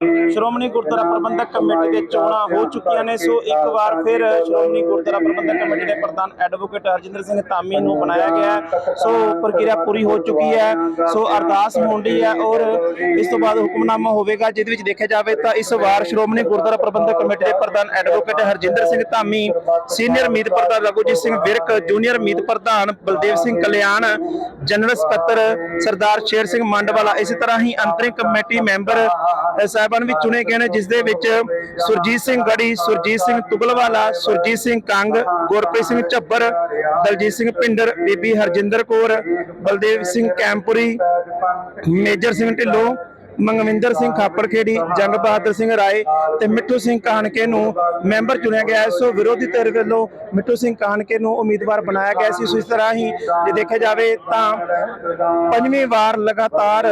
ਸ਼੍ਰੋਮਣੀ ਗੁਰਦੁਆਰਾ ਪ੍ਰਬੰਧਕ committee ਦੇ ਚੋਣਾਂ ਹੋ ਚੁੱਕੀਆਂ ਨੇ, ਸੋ ਇੱਕ ਵਾਰ ਫਿਰ ਸ਼੍ਰੋਮਣੀ ਗੁਰਦੁਆਰਾ ਪ੍ਰਬੰਧਕ ਕਮੇਟੀ ਦੇ ਪ੍ਰਧਾਨ ਐਡਵੋਕੇਟ ਹਰਜਿੰਦਰ ਸਿੰਘ ਧਾਮੀ ਨੂੰ ਬਣਾਇਆ ਗਿਆ ਸੋ ਪ੍ਰਕਿਰਿਆ ਪੂਰੀ ਹੋ ਚੁੱਕੀ ਹੈ। ਸੋ ਅਰਦਾਸ ਹੁੰਦੀ ਹੈ ਔਰ ਇਸ ਤੋਂ ਬਾਅਦ ਹੁਕਮਨਾਮਾ ਹੋਵੇਗਾ, ਜਿਹਦੇ ਵਿੱਚ ਦੇਖਿਆ ਜਾਵੇ ਤਾਂ ਇਸ ਵਾਰ ਸ਼੍ਰੋਮਣੀ ਗੁਰਦੁਆਰਾ ਪ੍ਰਬੰਧਕ ਕਮੇਟੀ ਦੇ ਪ੍ਰਧਾਨ ਐਡਵੋਕੇਟ ਹਰਜਿੰਦਰ ਸਿੰਘ ਧਾਮੀ, ਸੀਨੀਅਰ ਮੀਤ ਪ੍ਰਧਾਨ ਰਘੁਜੀਤ ਸਿੰਘ ਵਿਰਕ, ਜੂਨੀਅਰ ਮੀਤ ਪ੍ਰਧਾਨ ਬਲਦੇਵ ਸਿੰਘ ਕਲਿਆਣ, ਜਨਰਲ ਸਕੱਤਰ ਸਰਦਾਰ ਸ਼ੇਰ ਸਿੰਘ ਮੰਡਵਾਲਾ ਇਸੇ ਤਰ੍ਹਾਂ ਹੀ ਅੰਤਰਿਮ ਕਮੇਟੀ ਮੈਂਬਰ ਸਾਹਿਬਾਨ ਵੀ ਚੁਣੇ ਗਏ ਨੇ ਜਿਸ ਦੇ ਵਿੱਚ ਸੁਰਜੀਤ ਸਿੰਘ ਗੜੀ, ਸੁਰਜੀਤ ਸਿੰਘ ਤੁਗਲਵਾਲਾ, ਸੁਰਜੀਤ ਸਿੰਘ ਕੰਗ, ਗੁਰਪ੍ਰੀਤ ਸਿੰਘ ਝੱਬਰ, ਦਲਜੀਤ ਸਿੰਘ ਪਿੰਡਰ ਬੀਬੀ ਹਰਜਿੰਦਰ ਕੌਰ, ਬਲਦੇਵ ਸਿੰਘ ਕੈਂਪੁਰੀ, ਮੇਜਰ ਸਿੰਘ ਢਿੱਲੋਂ ਮੰਗਵਿੰਦਰ ਸਿੰਘ ਖਾਪੜਖੇੜੀ, ਜੰਗ ਬਹਾਦਰ ਸਿੰਘ ਰਾਏ ਤੇ ਮਿੱਠੂ ਸਿੰਘ ਕਾਹਨਕੇ ਨੂੰ ਮੈਂਬਰ ਚੁਣਿਆ ਗਿਆ ਹੈ। ਸੋ ਵਿਰੋਧੀ ਧਿਰ ਵੱਲੋਂ ਮਿੱਠੂ ਸਿੰਘ ਕਾਹਨਕੇ ਨੂੰ ਉਮੀਦਵਾਰ ਬਣਾਇਆ ਗਿਆ ਸੀ। ਸੋ ਇਸ ਤਰ੍ਹਾਂ ਹੀ ਜੇ ਦੇਖਿਆ ਜਾਵੇ ਤਾਂ ਪੰਜਵੀਂ ਵਾਰ ਲਗਾਤਾਰ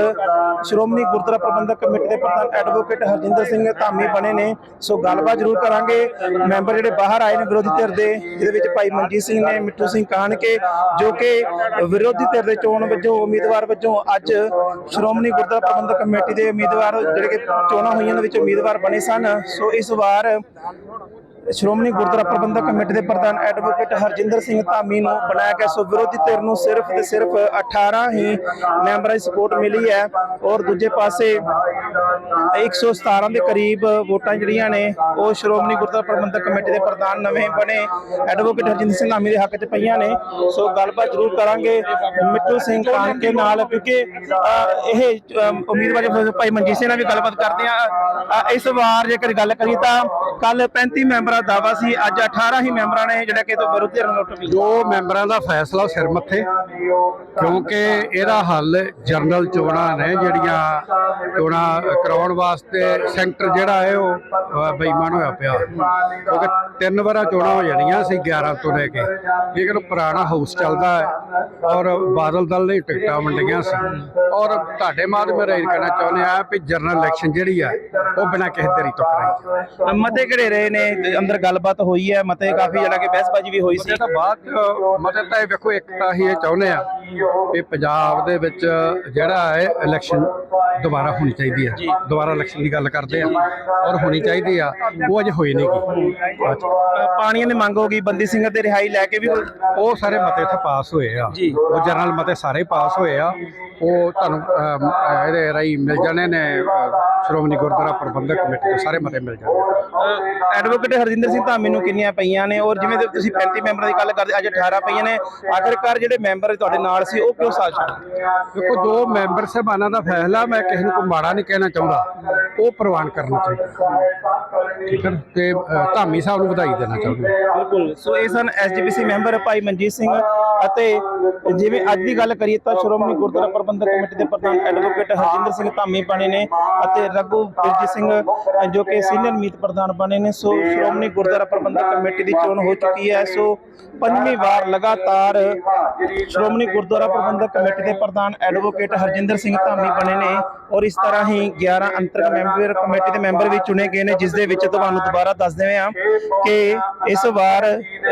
ਸ਼੍ਰੋਮਣੀ ਗੁਰਦੁਆਰਾ ਪ੍ਰਬੰਧਕ ਕਮੇਟੀ ਦੇ ਪ੍ਰਧਾਨ ਐਡਵੋਕੇਟ ਹਰਜਿੰਦਰ ਸਿੰਘ ਧਾਮੀ ਬਣੇ ਨੇ। ਸੋ ਗੱਲਬਾਤ ਜ਼ਰੂਰ ਕਰਾਂਗੇ। ਮੈਂਬਰ ਜਿਹੜੇ ਬਾਹਰ ਆਏ ਨੇ ਵਿਰੋਧੀ ਧਿਰ ਦੇ, ਜਿਹਦੇ ਵਿੱਚ ਭਾਈ ਮਨਜੀਤ ਸਿੰਘ ਨੇ, ਮਿੱਠੂ ਸਿੰਘ ਕਾਹਨਕੇ, ਜੋ ਕਿ ਵਿਰੋਧੀ ਧਿਰ ਦੇ ਚੋਣ ਵਜੋਂ, ਉਮੀਦਵਾਰ ਵਜੋਂ ਅੱਜ ਸ਼੍ਰੋਮਣੀ ਗੁਰਦੁਆਰਾ ਪ੍ਰਬੰਧਕ ਕਮੇਟੀ ਦੇ ਉਮੀਦਵਾਰ ਜਿਹੜੇ ਕਿ ਚੋਣਾਂ ਹੋਈਆਂ ਦੇ ਵਿੱਚ ਉਮੀਦਵਾਰ ਬਣੇ ਸਨ। ਸੋ ਇਸ ਵਾਰ ਸ਼੍ਰੋਮਣੀ ਗੁਰਦੁਆਰਾ ਪ੍ਰਬੰਧਕ ਕਮੇਟੀ ਦੇ ਪ੍ਰਧਾਨ ਐਡਵੋਕੇਟ ਹਰਜਿੰਦਰ ਸਿੰਘ ਧਾਮੀ ਨੂੰ ਬਣਾਇਆ ਗਿਆ ਸੋ ਵਿਰੋਧੀ ਧਿਰ ਨੂੰ ਸਿਰਫ ਤੇ ਸਿਰਫ 18 ਹੀ ਮੈਂਬਰਾਂ ਦੀ ਸਪੋਰਟ ਮਿਲੀ ਹੈ ਔਰ ਦੂਜੇ ਪਾਸੇ 117 ਦੇ ਕਰੀਬ ਵੋਟਾਂ ਜਿਹੜੀਆਂ ਨੇ, ਉਹ ਸ਼੍ਰੋਮਣੀ ਗੁਰਦੁਆਰਾ ਪ੍ਰਬੰਧਕ ਕਮੇਟੀ ਦੇ ਪ੍ਰਧਾਨ ਨਵੇਂ ਬਣੇ ਐਡਵੋਕੇਟ ਹਰਜਿੰਦਰ ਸਿੰਘ ਧਾਮੀ ਦੇ ਹੱਕ 'ਚ ਪਈਆਂ ਨੇ। ਸੋ ਗੱਲਬਾਤ ਜ਼ਰੂਰ ਕਰਾਂਗੇ ਮਿੱਠੂ ਸਿੰਘ ਕਾਨਕੇ ਨਾਲ, ਕਿਉਂਕਿ ਇਹ ਉਮੀਦਵਾਰ ਭਾਈ ਮਨਜੀਤ ਸਿੰਘ ਨਾਲ ਵੀ ਗੱਲਬਾਤ ਕਰਦੇ ਆ ਇਸ ਵਾਰ ਜੇਕਰ ਗੱਲ ਕਰੀਏ ਤਾਂ ਕੱਲ 35 ਮੈਂਬਰ ਦਾ ਦਾਵਾ ਸੀ ਅੱਜ 18 ਹੀ ਮੈਂਬਰਾਂ ਨੇ ਜਿਹੜਾ ਕਿ ਤੋਂ ਵਿਰੋਧੀ ਨੋਟ ਮਿਲੀ ਜੋ ਮੈਂਬਰਾਂ ਦਾ ਫੈਸਲਾ ਸਿਰ ਮੱਥੇ ਕਿਉਂਕਿ ਇਹਦਾ ਹੱਲ ਜਨਰਲ ਚੋਣਾਂ ਨੇ ਜਿਹੜੀਆਂ ਚੋਣਾਂ ਕਰਾਉਣ ਵਾਸਤੇ ਸੈਂਟਰ ਜਿਹੜਾ ਹੈ ਉਹ ਬੇਈਮਾਨ ਹੋਇਆ ਪਿਆ। ਕਿਉਂਕਿ ਤਿੰਨ ਵਾਰਾਂ ਚੋਣਾਂ ਹੋ ਜਾਣੀਆਂ ਸੀ 11 ਤੋਂ ਲੈ ਕੇ। ਲੇਕਿਨ ਪੁਰਾਣਾ ਹਾਊਸ ਚੱਲਦਾ ਹੈ ਔਰ ਬਾਦਲ ਦਲ ਨੇ ਟਿਕਟਾਂ ਵੰਡੀਆਂ ਸੀ। ਔਰ ਤੁਹਾਡੇ ਮਾਧਿਅਮ ਰਾਹੀਂ ਕਹਿਣਾ ਚਾਹੁੰਦੇ ਆ ਵੀ ਜਨਰਲ ਇਲੈਕਸ਼ਨ ਜਿਹੜੀ ਆ ਉਹ ਬਿਨਾਂ ਕਿਸੇ ਦੇਰੀ ਤੋਂ ਕਰਾਈ ਮਤੇ ਘੜੇ ਰਹੇ ਨੇ ਅੰਦਰ ਗੱਲਬਾਤ ਹੋਈ ਹੈ ਮਤੇ ਕਾਫੀ ਜਿਹੜਾ ਕਿ ਬਹਿਸਬਾਜ਼ੀ ਵੀ ਹੋਈ ਸੀ। ਤੋਂ ਬਾਅਦ ਮਤਲਬ ਤਾਂ ਇਹ ਵੇਖੋ ਇੱਕ ਤਾਂ ਅਸੀਂ ਇਹ ਚਾਹੁੰਦੇ ਆ ਕਿ ਪੰਜਾਬ ਦੇ ਵਿੱਚ ਜਿਹੜਾ ਹੈ ਇਲੈਕਸ਼ਨ ਦੁਬਾਰਾ ਹੋਣੀ ਚਾਹੀਦੀ ਆ ਦੁਬਾਰਾ ਇਲੈਕਸ਼ਨ ਦੀ ਗੱਲ ਕਰਦੇ ਆ ਔਰ ਹੋਣੀ ਚਾਹੀਦੀ ਆ ਉਹ ਅਜੇ ਹੋਈ ਨਹੀਂ ਪਾਣੀਆਂ ਦੀ ਮੰਗ ਹੋ ਗਈ ਬੰਦੀ ਸਿੰਘ ਤੇ ਰਿਹਾਈ ਲੈ ਕੇ ਵੀ ਉਹ ਸਾਰੇ ਮਤੇ ਇੱਥੇ ਪਾਸ ਹੋਏ ਆ। ਉਹ ਜਨਰਲ ਮਤੇ ਸਾਰੇ ਪਾਸ ਹੋਏ ਆ। ਉਹ ਤੁਹਾਨੂੰ ਇਹਦੇ ਰਾਹੀਂ ਮਿਲ ਜਾਣੇ ਨੇ ਸ਼੍ਰੋਮਣੀ ਗੁਰਦੁਆਰਾ ਪ੍ਰਬੰਧਕ ਕਮੇਟੀ ਤੋਂ ਸਾਰੇ ਮਤੇ ਮਿਲ ਜਾਣਗੇ। ਐਡਵੋਕੇਟ ਹਰਜਿੰਦਰ ਸਿੰਘ ਧਾਮੀ ਨੂੰ ਕਿੰਨੀਆਂ ਪਈਆਂ ਨੇ ਔਰ ਜਿਵੇਂ ਤੁਸੀਂ 35 ਮੈਂਬਰਾਂ ਦੀ ਗੱਲ ਕਰਦੇ ਅੱਜ 18 ਪਈਆਂ ਨੇ। ਆਖਿਰਕਾਰ ਜਿਹੜੇ ਮੈਂਬਰ ਤੁਹਾਡੇ ਨਾਲ ਸੀ ਉਹ ਕਿਉਂ ਸਾਥ ਛੱਡੇ ਦੇਖੋ ਜੋ ਮੈਂਬਰ ਸਾਹਿਬਾਨਾਂ ਦਾ ਫੈਸਲਾ ਮੈਂ ਕਿਸੇ ਨੂੰ ਕੋਈ ਮਾੜਾ ਨਹੀਂ ਕਹਿਣਾ ਚਾਹੁੰਦਾ ਉਹ ਪ੍ਰਵਾਨ ਕਰਨਾ ਚਾਹੀਦਾ। ਠੀਕ ਹੈ? ਤੇ ਧਾਮੀ ਸਾਹਿਬ ਨੂੰ ਵਧਾਈ ਦੇਣਾ ਚਾਹੁੰਦਾ ਬਿਲਕੁਲ। ਸੋ ਇਹ ਸਨ ਐਸਜੀਪੀਸੀ ਮੈਂਬਰ ਭਾਈ ਮਨਜੀਤ ਸਿੰਘ ਅਤੇ ਜਿਵੇਂ ਅੱਜ ਦੀ ਗੱਲ ਕਰੀਏ ਤਾਂ ਸ਼੍ਰੋਮਣੀ ਗੁਰਦੁਆਰਾ ਪ੍ਰਬੰਧਕ ਕਮੇਟੀ ਦੇ ਪ੍ਰਧਾਨ ਐਡਵੋਕੇਟ ਹਰਜਿੰਦਰ ਸਿੰਘ ਧਾਮੀ ਬਣੇ ਨੇ ਅਤੇ ਰਘੂ ਬਿਰਜੀ ਸਿੰਘ, ਜੋ ਕਿ ਸੀਨੀਅਰ ਮੀਤ ਪ੍ਰਧਾਨ ਬਣੇ ਨੇ। ਸੋ, ਸ਼੍ਰੋਮਣੀ ਗੁਰਦੁਆਰਾ ਪ੍ਰਬੰਧਕ ਕਮੇਟੀ ਦੀ ਚੋਣ ਹੋ ਚੁੱਕੀ ਹੈ। ਸੋ, ਪੰਜਵੀਂ ਵਾਰ ਲਗਾਤਾਰ ਸ਼੍ਰੋਮਣੀ ਗੁਰਦੁਆਰਾ ਪ੍ਰਬੰਧਕ ਕਮੇਟੀ ਦੇ ਪ੍ਰਧਾਨ ਐਡਵੋਕੇਟ ਹਰਜਿੰਦਰ ਸਿੰਘ ਧਾਮੀ ਬਣੇ ਨੇ ਔਰ ਇਸ ਤਰ੍ਹਾਂ ਹੀ 11 ਅੰਤਰਕ ਮੈਂਬਰ ਕਮੇਟੀ ਦੇ ਮੈਂਬਰ ਵੀ ਚੁਣੇ ਗਏ ਨੇ ਜਿਸ ਦੇ ਵਿੱਚ ਤੁਹਾਨੂੰ ਦੁਬਾਰਾ ਦੱਸ ਦੇਵੇਂ ਆ ਕਿ ਇਸ ਵਾਰ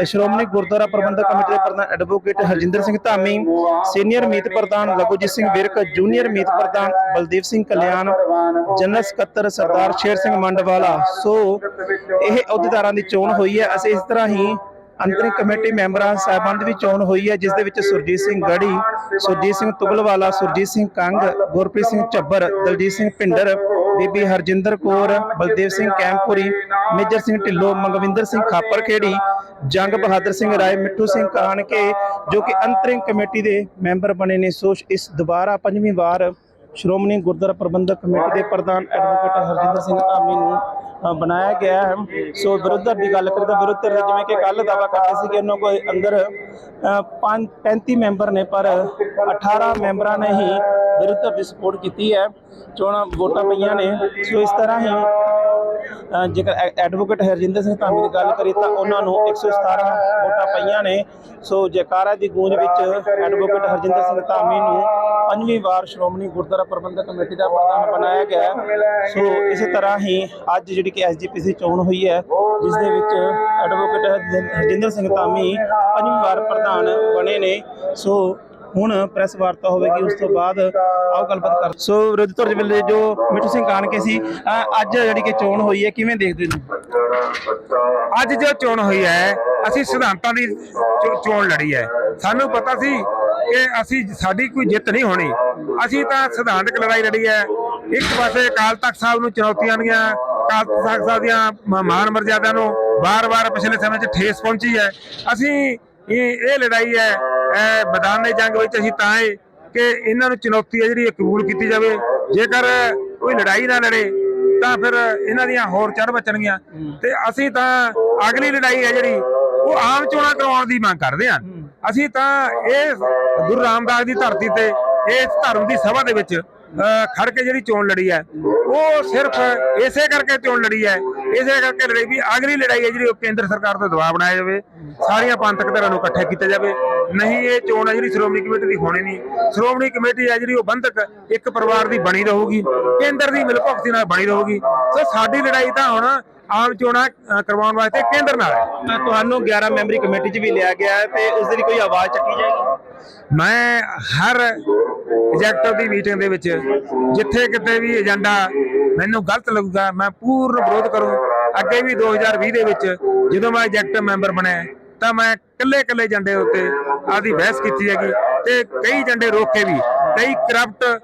ਸ਼੍ਰੋਮਣੀ ਗੁਰਦੁਆਰਾ ਪ੍ਰਬੰਧਕ ਕਮੇਟੀ ਦੇ ਪ੍ਰਧਾਨ ਐਡਵੋਕੇਟ ਹਰਜਿੰਦਰ ਸਿੰਘ ਧਾਮੀ ਸੀਨੀਅਰ ਮੀਤ ਪ੍ਰਧਾਨ ਰਘੁਜੀਤ ਸਿੰਘ ਵਿਰਕ ਜੂਨੀਅਰ ਮੀਤ ਪ੍ਰਧਾਨ ਬਲਦੇਵ ਸਿੰਘ ਕਲਿਆਣ ਜਨਰਲ ਸਕੱਤਰ ਸਰਦਾਰ ਸ਼ੇਰ ਸਿੰਘ ਮੰਡਵਾਲਾ। ਸੋ ਇਹ ਅਹੁਦੇਦਾਰਾਂ ਦੀ ਚੋਣ ਹੋਈ ਹੈ। ਅਸੀਂ ਇਸ ਤਰ੍ਹਾਂ ਹੀ ਅੰਤਰਿਮ ਕਮੇਟੀ ਮੈਂਬਰਾਂ ਸਾਹਿਬਾਨ ਦੀ ਵੀ ਚੋਣ ਹੋਈ ਹੈ, ਜਿਸ ਦੇ ਵਿੱਚ ਸੁਰਜੀਤ ਸਿੰਘ ਗੜੀ, ਸੁਰਜੀਤ ਸਿੰਘ ਤੁਗਲਵਾਲਾ, ਸੁਰਜੀਤ ਸਿੰਘ ਕੰਗ, ਗੁਰਪ੍ਰੀਤ ਸਿੰਘ ਝੱਬਰ, ਦਲਜੀਤ ਸਿੰਘ ਭਿੰਡਰ, ਬੀਬੀ ਹਰਜਿੰਦਰ ਕੌਰ, ਬਲਦੇਵ ਸਿੰਘ ਕੈਂਪੁਰੀ, ਮੇਜਰ ਸਿੰਘ ਢਿੱਲੋਂ ਮੰਗਵਿੰਦਰ ਸਿੰਘ ਖਾਪਰਖੇੜੀ, ਜੰਗ ਬਹਾਦਰ ਸਿੰਘ ਰਾਏ, ਮਿੱਠੂ ਸਿੰਘ ਕਾਨਕੇ ਜੋ ਕਿ ਅੰਤਰਿੰਗ ਕਮੇਟੀ ਦੇ ਮੈਂਬਰ ਬਣੇ ਨੇ। ਸੋ ਇਸ ਦੁਬਾਰਾ ਪੰਜਵੀਂ ਵਾਰ ਸ਼੍ਰੋਮਣੀ ਗੁਰਦੁਆਰਾ ਪ੍ਰਬੰਧਕ ਕਮੇਟੀ ਦੇ ਪ੍ਰਧਾਨ ਐਡਵੋਕੇਟ ਹਰਜਿੰਦਰ ਸਿੰਘ ਧਾਮੀ ਨੂੰ ਅ, ਬਣਾਇਆ ਗਿਆ ਹੈ। ਸੋ ਵਿਰੋਧਰ ਦੀ ਗੱਲ ਕਰੀਏ ਤਾਂ ਵਿਰੋਧਰ ਜਿਵੇਂ ਕਿ ਕੱਲ ਦਾਵਾ ਕਰਦੇ ਸੀ ਕਿ ਉਹਨਾਂ ਕੋਲ ਅੰਦਰ ਅ, ਪੰਜ 35 ਮੈਂਬਰ ਨੇ ਪਰ 18 ਮੈਂਬਰਾਂ ਨੇ ਹੀ ਵਿਰੋਧਰ ਦੀ ਸਪੋਰਟ ਕੀਤੀ ਹੈ। ਚੋਣਾਂ ਵੋਟਾਂ ਪਈਆਂ ਨੇ। ਸੋ ਇਸ ਤਰ੍ਹਾਂ ਹੀ ਜੇਕਰ ਐ- ਐਡਵੋਕੇਟ ਹਰਜਿੰਦਰ ਸਿੰਘ ਧਾਮੀ ਦੀ ਗੱਲ ਕਰੀਏ ਤਾਂ ਉਹਨਾਂ ਨੂੰ 117 ਵੋਟਾਂ ਪਈਆਂ ਨੇ। ਸੋ ਜੈਕਾਰਾ ਦੀ ਗੂੰਜ ਵਿੱਚ ਐਡਵੋਕੇਟ ਹਰਜਿੰਦਰ ਸਿੰਘ ਧਾਮੀ ਨੂੰ ਪੰਜਵੀਂ ਵਾਰ ਸ਼੍ਰੋਮਣੀ ਗੁਰਦੁਆਰਾ ਪ੍ਰਬੰਧਕ ਕਮੇਟੀ ਦਾ ਪ੍ਰਧਾਨ ਬਣਾਇਆ ਗਿਆ। ਸੋ ਇਸੇ ਤਰ੍ਹਾਂ ਹੀ ਅੱਜ ਜਿਹੜੀ ਕਿ ਐਸਜੀਪੀਸੀ ਚੋਣ ਹੋਈ ਹੈ, ਜਿਸ ਦੇ ਵਿੱਚ ਐਡਵੋਕੇਟ ਹਰਜਿੰ- ਹਰਜਿੰਦਰ ਸਿੰਘ ਧਾਮੀ ਪੰਜਵੀਂ ਵਾਰ ਪ੍ਰਧਾਨ ਬਣੇ ਨੇ। ਸੋ ਹੁਣ ਪ੍ਰੈਸ ਵਾਰਤਾ ਹੋਵੇਗੀ, ਉਸ ਤੋਂ ਬਾਅਦ ਆਓ ਗੱਲਬਾਤ ਕਰ ਸੋ ਵਿਰੋਧੀ ਧਿਰ ਵੇਲੇ ਜੋ ਮਿੱਠੂ ਸਿੰਘ ਕਾਨਕੇ ਸੀ ਅੱਜ ਜਿਹੜੀ ਕਿ ਚੋਣ ਹੋਈ ਹੈ, ਕਿਵੇਂ ਦੇਖਦੇ ਹੋ ਅੱਜ ਜੋ ਚੋਣ ਹੋਈ ਹੈ, ਅਸੀਂ ਸਿਧਾਂਤਾਂ ਦੀ ਚੋਣ ਲੜੀ ਹੈ। ਸਾਨੂੰ ਪਤਾ ਸੀ ਕਿ ਅਸੀਂ ਸਾਡੀ ਕੋਈ ਜਿੱਤ ਨਹੀਂ ਹੋਣੀ। ਅਸੀਂ ਤਾਂ ਸਿਧਾਂਤਕ ਲੜਾਈ ਲੜੀ ਹੈ। ਇੱਕ ਪਾਸੇ ਅਕਾਲ ਤਖਤ ਸਾਹਿਬ ਨੂੰ ਚੁਣੌਤੀਆਂ ਦੀਆਂ, ਅਕਾਲ ਤਖਤ ਸਾਹਿਬ ਦੀਆਂ ਮ- ਮਾਨ ਮਰਜ਼ਾਦਾ ਨੂੰ ਵਾਰ-ਵਾਰ ਪਿਛਲੇ ਸਮੇਂ 'ਚ ਠੇਸ ਪਹੁੰਚੀ ਹੈ। ਅਸੀਂ ਇਹ ਇਹ ਲੜਾਈ ਹੈ ਇਹ ਮੈਦਾਨ ਜੰਗ ਵਿੱਚ ਅਸੀਂ ਤਾਂ ਇਹ ਕਿ ਇਹਨਾਂ ਨੂੰ ਚੁਣੌਤੀ ਹੈ ਜਿਹੜੀ ਕਬੂਲ ਕੀਤੀ ਜਾਵੇ। ਜੇਕਰ ਕੋਈ ਲੜਾਈ ਨਾ ਲੜੇ, ਤਾਂ ਫਿਰ ਇਹਨਾਂ ਦੀਆਂ ਹੋਰ ਚੜ ਬਚਣਗੀਆਂ ਤੇ ਅਸੀਂ ਤਾਂ ਅਗਲੀ ਲੜਾਈ ਹੈ ਜਿਹੜੀ, ਉਹ ਆਮ ਚੋਣਾਂ ਕਰਵਾਉਣ ਦੀ ਮੰਗ ਕਰਦੇ ਹਾਂ। ਅਸੀਂ ਤਾਂ ਇਹ ਗੁਰੂ ਰਾਮਦਾਸ ਦੀ ਧਰਤੀ ਤੇ, ਇਸ ਧਰਮ ਦੀ ਸਭਾ ਦੇ ਵਿੱਚ ਖੜ ਕੇ ਜਿਹੜੀ ਚੋਣ ਲੜੀ ਹੈ ਉਹ ਸਿਰਫ ਇਸੇ ਕਰਕੇ ਚੋਣ ਲੜੀ ਹੈ ਇਸੇ ਕਰਕੇ ਲੜੀ ਵੀ ਅਗਲੀ ਲੜਾਈ ਹੈ ਜਿਹੜੀ ਉਹ ਕੇਂਦਰ ਸਰਕਾਰ ਤੋਂ ਦਬਾਅ ਬਣਾਇਆ ਜਾਵੇ ਸਾਰੀਆਂ ਪੰਥਕ ਧਿਰਾਂ ਨੂੰ ਇਕੱਠੇ ਕੀਤਾ ਜਾਵੇ। ਨਹੀਂ ਇਹ ਚੋਣ ਹੈ ਜਿਹੜੀ ਸ਼੍ਰੋਮਣੀ ਕਮੇਟੀ ਦੀ ਹੋਣੀ ਨਹੀਂ। ਸ਼੍ਰੋਮਣੀ ਕਮੇਟੀ ਹੈ ਜਿਹੜੀ ਉਹ ਬੰਧਕ ਇੱਕ ਪਰਿਵਾਰ ਦੀ ਬਣੀ ਰਹੂਗੀ ਕੇਂਦਰ ਦੀ ਮਿਲਭਗਤੀ ਨਾਲ ਬਣੀ ਰਹੂਗੀ। ਸੋ ਸਾਡੀ ਲੜਾਈ ਤਾਂ ਹੁਣ ਆਮ ਚੋਣਾਂ ਕਰਵਾਉਣ ਵਾਸਤੇ ਕੇਂਦਰ ਨਾਲ ਹੈ। ਤੁਹਾਨੂੰ 11 ਮੈਂਬਰੀ ਕਮੇਟੀ 'ਚ ਵੀ ਲਿਆ ਗਿਆ ਹੈ ਤੇ ਉਸ ਦੀ ਕੋਈ ਆਵਾਜ਼ ਚੱਕੀ ਜਾਏਗੀ? ਮੈਂ ਹਰ ਐਗਜ਼ੈਕਟਿਵ ਦੀ ਮੀਟਿੰਗ ਦੇ ਵਿੱਚ ਜਿੱਥੇ ਕਿਤੇ ਵੀ ਏਜੰਡਾ ਮੈਨੂੰ ਗਲਤ ਲੱਗੂਗਾ, ਮੈਂ ਪੂਰਨ ਵਿਰੋਧ ਕਰੂੰ। ਅੱਗੇ ਵੀ 2020 ਦੇ ਵਿੱਚ ਜਦੋਂ ਮੈਂ ਐਗਜ਼ੈਕਟਿਵ ਮੈਂਬਰ ਬਣਿਆ, ਤਾਂ ਮੈਂ ਇਕੱਲੇ ਇਕੱਲੇ ਏਜੰਡੇ ਉੱਤੇ ਆਦੀ ਬਹਿਸ ਕੀਤੀ ਹੈਗੀ ਤੇ ਕਈ ਏਜੰਡੇ ਰੋਕੇ ਵੀ, ਕਈ ਕਰਪਟ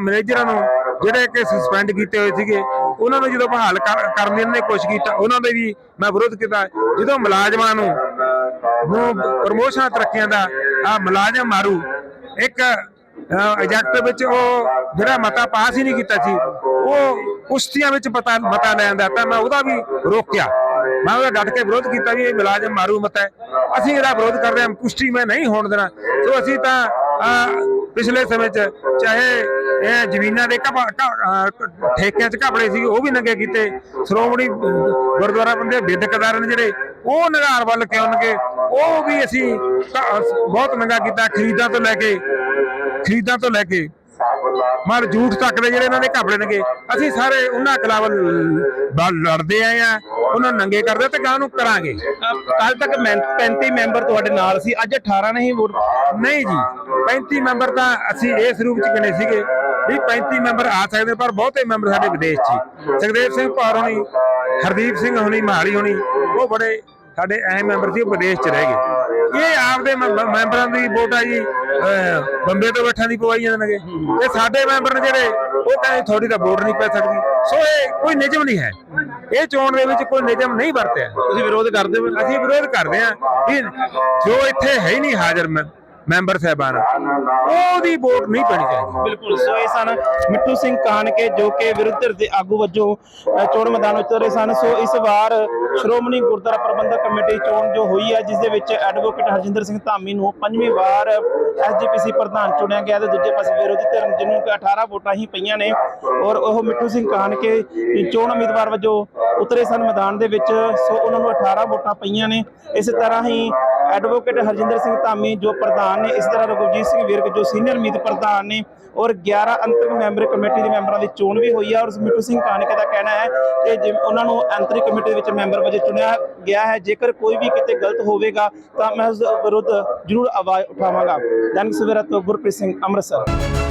ਮੈਨੇਜਰਾਂ ਨੂੰ ਜਿਹੜੇ ਕਿ ਸਸਪੈਂਡ ਕੀਤੇ ਹੋਏ ਸੀਗੇ, ਉਹਨਾਂ ਨੂੰ ਜਦੋਂ ਬਹਾਲ ਕਰ- ਕਰਨ ਦੀ ਨੇ ਕੋਸ਼ਿਸ਼ ਕੀਤਾ, ਉਹਨਾਂ ਦੇ ਵੀ ਮੈਂ ਵਿਰੋਧ ਕੀਤਾ। ਜਦੋਂ ਮੁਲਾਜ਼ਮਾਂ ਨੂੰ ਨੂੰ ਪ੍ਰਮੋਸ਼ਨਾਂ ਤਰੱਕੀਆਂ ਦਾ ਆ ਮੁਲਾਜ਼ਮ ਮਾਰੂ, ਇੱਕ ਏਜੰਟ ਵਿੱਚ ਉਹ ਜਿਹੜਾ ਮਤਾ ਪਾਸ ਹੀ ਨਹੀਂ ਕੀਤਾ ਸੀ, ਉਹ ਕੁਸ਼ਤੀਆਂ ਵਿੱਚ ਪਤਾ ਮਤਾ ਲੈ ਆਂਦਾ ਤਾਂ ਮੈਂ ਉਹਦਾ ਵੀ ਰੋਕਿਆ। ਮੈਂ ਉਹਦਾ ਡਟ ਕੇ ਵਿਰੋਧ ਕੀਤਾ ਵੀ ਇਹ ਮੁਲਾਜ਼ਮ ਮਾਰੂ ਮਤਾ ਅਸੀਂ ਇਹਦਾ ਵਿਰੋਧ ਕਰ ਹਾਂ, ਕੁਸ਼ਤੀ ਮੈਂ ਨਹੀਂ ਹੋਣ ਦੇਣਾ। ਸੋ ਅਸੀਂ ਤਾਂ ਪਿਛਲੇ ਸਮੇਂ 'ਚ ਚਾਹੇ ਇਹ ਜ਼ਮੀਨਾਂ ਦੇ ਘਪਾ- ਠੇਕਿਆਂ 'ਚ ਘਪੜੇ ਸੀ, ਉਹ ਵੀ ਨੰਗੇ ਕੀਤੇ। ਸ਼੍ਰੋਮਣੀ ਗੁਰਦੁਆਰਾ ਬੰਦੇ ਬਿਦਕਦਾਰ ਨੇ ਜਿਹੜੇ, ਉਹ ਨਿਗਾਰ ਵੱਲ ਕਿਉਂ ਕਿਉਣਗੇ ਉਹ ਵੀ ਅਸੀਂ ਬਹੁਤ ਨੰਗਾ ਕੀਤਾ, ਖਰੀਦਾਂ ਤੋਂ ਲੈ ਕੇ ਖਰੀਦਾਂ ਤੋਂ ਲੈ ਕੇ ਮਰ ਝੂਠ ਤੱਕ ਦੇ ਜਿਹੜੇ ਇਹਨਾਂ ਦੇ ਘਪੜੇ ਨੇਗੇ। ਅਸੀਂ ਸਾਰੇ ਉਹਨਾਂ ਖਿਲਾਫ ਲੜਦੇ ਆਏ ਆ ਉਹਨਾਂ ਨੂੰ ਨੰਗੇ ਕਰਦੇ ਤੇ ਗਾਂ ਨੂੰ ਕਰਾਂਗੇ। ਕੱਲ ਤੱਕ ਮੈਂ- 35 ਮੈਂਬਰ ਤੁਹਾਡੇ ਨਾਲ ਸੀ ਅੱਜ 18 ਨਹੀਂ ਵੋਟ ਨਹੀਂ ਜੀ 35 ਮੈਂਬਰ ਤਾਂ ਅਸੀਂ ਇਸ ਰੂਪ ਚ ਗਿਣੇ ਸੀਗੇ ਵੀ 35 ਮੈਂਬਰ ਆ ਸਕਦੇ ਪਰ ਬਹੁਤੇ ਮੈਂਬਰ ਸਾਡੇ ਵਿਦੇਸ਼ 'ਚ ਸੁਖਦੇਵ ਸਿੰਘ ਭੌਰ ਹੋਣੀ ਹਰਦੀਪ ਸਿੰਘ ਹੋਣੀ ਮਹਾਲੀ ਹੋਣੀ ਉਹ ਬੜੇ ਸਾਡੇ ਅਹਿਮ ਮੈਂਬਰ ਸੀ ਉਹ ਵਿਦੇਸ਼ 'ਚ ਰਹਿ ਗਏ। ਇਹ ਆਪਦੇ ਮੈਂਬ- ਮੈਂਬਰਾਂ ਦੀ ਵੋਟ ਆ ਜੀ ਬੰਬੇ ਤੋਂ ਬੈਠਾਂ ਦੀ ਪਵਾਈ ਜਾਂਦੇ ਤੇ ਸਾਡੇ ਮੈਂਬਰ ਨੇ ਜਿਹੜੇ ਉਹ ਕਹਿੰਦੇ ਤੁਹਾਡੀ ਤਾਂ ਵੋਟ ਨਹੀਂ ਪੈ ਸਕਦੀ। ਸੋ ਇਹ ਕੋਈ ਨਿਯਮ ਨਹੀਂ ਹੈ। ਇਹ ਚੋਣ ਦੇ ਵਿੱਚ ਕੋਈ ਨਿਯਮ ਨਹੀਂ ਵਰਤਿਆ। ਤੁਸੀਂ ਵਿਰੋਧ ਕਰਦੇ ਹੋ ਅਸੀਂ ਵਿਰੋਧ ਕਰਦੇ ਹਾਂ। ਵੀ ਜੋ ਇੱਥੇ ਹੈ ਹੀ ਨਹੀਂ ਹਾਜ਼ਰ ਮੈਂ- ਮੈਂਬਰ ਸਾਹਿਬਾਨ। ਉਹਦੀ ਵੋਟ ਨਹੀਂ ਪੈਣੀ ਚਾਹੀਦੀ। ਬਿਲਕੁਲ, ਸੋ ਇਹ ਸਨ ਮਿੱਠੂ ਸਿੰਘ ਕਾਨਕੇ ਜੋ ਕਿ ਵਿਰੋਧੀ ਧਿਰ ਦੇ ਆਗੂ ਵਜੋਂ ਚੋਣ ਮੈਦਾਨ ਵਿੱਚ ਉਤਰੇ ਸਨ। ਸੋ ਇਸ ਵਾਰ ਸ਼੍ਰੋਮਣੀ ਗੁਰਦੁਆਰਾ ਪ੍ਰਬੰਧਕ ਕਮੇਟੀ ਚੋਣ ਜੋ ਹੋਈ ਹੈ, ਜਿਸ ਦੇ ਵਿੱਚ ਐਡਵੋਕੇਟ ਹਰਜਿੰਦਰ ਸਿੰਘ ਧਾਮੀ ਨੂੰ ਪੰਜਵੀਂ ਵਾਰ ਐਸਜੀਪੀਸੀ ਪ੍ਰਧਾਨ ਚੁਣਿਆ ਗਿਆ ਤੇ ਦੂਜੇ ਪਾਸੇ ਵਿਰੋਧੀ ਧਿਰ ਜਿਹਨੂੰ ਕਿ 18 ਵੋਟਾਂ ਹੀ ਪਈਆਂ ਨੇ, ਔਰ ਉਹ ਮਿੱਠੂ ਸਿੰਘ ਕਾਨਕੇ ਚੋਣ ਉਮੀਦਵਾਰ ਵਜੋਂ ਉਤਰੇ ਸਨ ਮੈਦਾਨ ਦੇ ਵਿੱਚ। ਸੋ ਉਹਨਾਂ ਨੂੰ 18 ਵੋਟਾਂ ਪਈਆਂ ਨੇ। ਇਸੇ ਤਰ੍ਹਾਂ ਹੀ ਐਡਵੋਕੇਟ ਹਰਜਿੰਦਰ ਸਿੰਘ ਧਾਮੀ ਜੋ ਪ੍ਰਧਾਨ ਨੇ ਇਸ ਤਰ੍ਹਾਂ ਰਘੁਜੀਤ ਸਿੰਘ ਵਿਰਕ, ਜੋ ਸੀਨੀਅਰ ਮੀਤ ਪ੍ਰਧਾਨ ਨੇ ਔਰ 11 ਅੰਤਰਿਕ ਮੈਂਬਰ ਕਮੇਟੀ ਦੇ ਮੈਂਬਰਾਂ ਦੀ ਚੋਣ ਵੀ ਹੋਈ ਹੈ ਔਰ ਮਿੱਠੂ ਸਿੰਘ ਕਾਨਕੇ ਦਾ ਕਹਿਣਾ ਹੈ ਕਿ ਜਿਵੇਂ ਉਹਨਾਂ ਨੂੰ ਅੰਤਰਿਕ ਕਮੇਟੀ ਦੇ ਵਿੱਚ ਮੈਂਬਰ ਵਜੋਂ ਚੁਣਿਆ ਗਿਆ ਹੈ, ਜੇਕਰ ਕੋਈ ਵੀ ਕਿਤੇ ਗਲਤ ਹੋਵੇਗਾ ਤਾਂ ਮੈਂ ਉਸ ਵਿਰੁੱਧ ਜ਼ਰੂਰ ਆਵਾਜ਼ ਉਠਾਵਾਂਗਾ। ਦੈਨਿਕ ਸਵੇਰਾ ਤੋਂ ਗੁਰਪ੍ਰੀਤ ਸਿੰਘ ਅੰਮ੍ਰਿਤਸਰ।